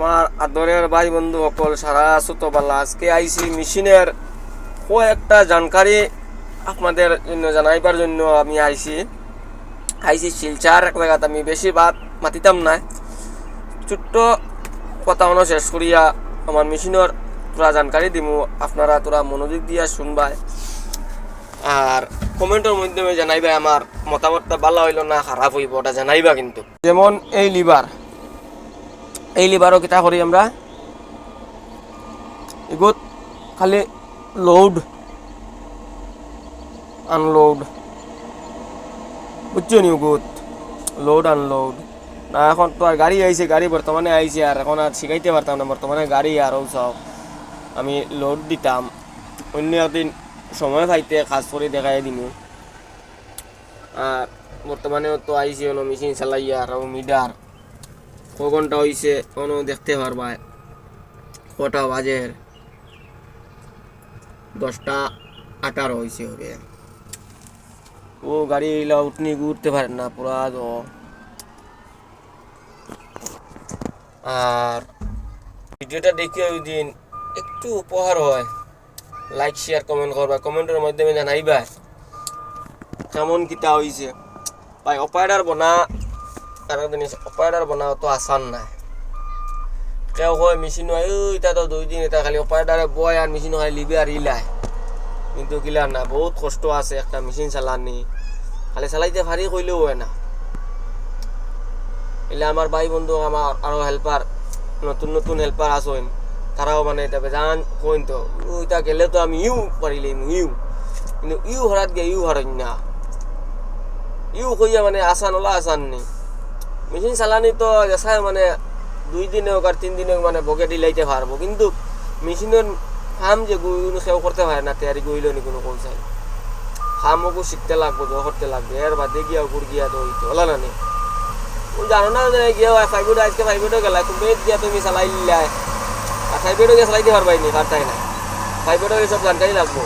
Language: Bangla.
আমার আদরের ভাই বন্ধু সকল সারা ভালো আজকে আইসি মেশিনের কয়েকটা জানকারি আপনাদের জন্য জানাইবার জন্য আমি আইসি। আইসি শিলচার, এক জায়গাত আমি বেশি বাদ মাতিতাম না। ছোট্ট কথা মনে শেষ করিয়া আমার মেশিনের তোরা জানকারি দিমু, আপনারা তোরা মনোযোগ দিয়া শুনবাই। আর কমেন্টের মাধ্যমে জানাইবা আমার মতামতটা ভালো হইল না, খারাপ হইব ওটা জানাইবা কিন্তু। যেমন এই লিভার। এই লিভারও কিতা করি আমরা? এগুত খালি লোড আনলোড বুঝছ নি গুত লোড আনলোড না, এখন তো আর গাড়ি আইছে, গাড়ি বর্তমানে আইছে, আর এখন আর শিখাইতে পারতাম না, বর্তমানে গাড়ি আর সব। আমি লোড দিতাম। অন্য একদিন সময় পাইতে কাজ করে দেখাই দিমু। আর বর্তমানে তো আইছে হলো মেশিন চালাইয়া আর মিডার ক ঘণ্টা হইছে কোনো দেখতে পারবা কটা বাজের দশটা আঠারো হয়েছে হবে ও গাড়ি এলা উঠনি, উঠতে পারে না, পুরা তো আর ভিডিওটা দেখে ওই দিন, একটু উপহার হয়। লাইক শেয়ার কমেন্ট করবা। কমেন্টের মাধ্যমে জানাইবা। কেমন কিতা হইছে? ভাই অপারেটার বনা আর একটা জিনিস অপারেটার বনা অত আসান নাই। কেউ হয় মেশিন হয় ওই এটা তো দুই দিন এটা খালি অপারেটারে বয় আর মেশিন হয় লিবে আর ইলায়। কিন্তু কিলা না বহুত কষ্ট আছে, একটা মেশিন চালানি। খালি চালাইতে ভারী কইলেও হয় না। এলে আমার ভাই বন্ধু আমার আরও হেল্পার নতুন নতুন হেল্পার আসেন তারাও মানে এটা বেজান কইন তো। ওইটা গেলে তো আমি ইউ পারিলাম ইউ। কিন্তু ইউ হরাত গিয়ে ইউ হারেন না। ইউ কইয়া মানে আসান ওলা আসান নেই মেশিন চালানি তো এসাই মানে দুই দিনে হোক আর তিন দিনে হোক মানে বকে দিলাইতে পারব। কিন্তু মেশিনের কাম যে কোনো সেও করতে পারে না তৈরি করিল নি কোনো কোন চাই। কামও শিখতে লাগবো জো করতে লাগবে, এর বাদে গিয়া উপর গিয়া তো হইতো ওলা না নি। জানো না যে গিয়া ফাইভেডো আজকে ফাইভেডো গেলা, তুমি দিয়া তুমি চালাই লিলাই আর ফাইভেডো গিয়ে চালাইতে পারবাই নি, পারতাই না। ফাইভেডো সব জানকারি লাগবো।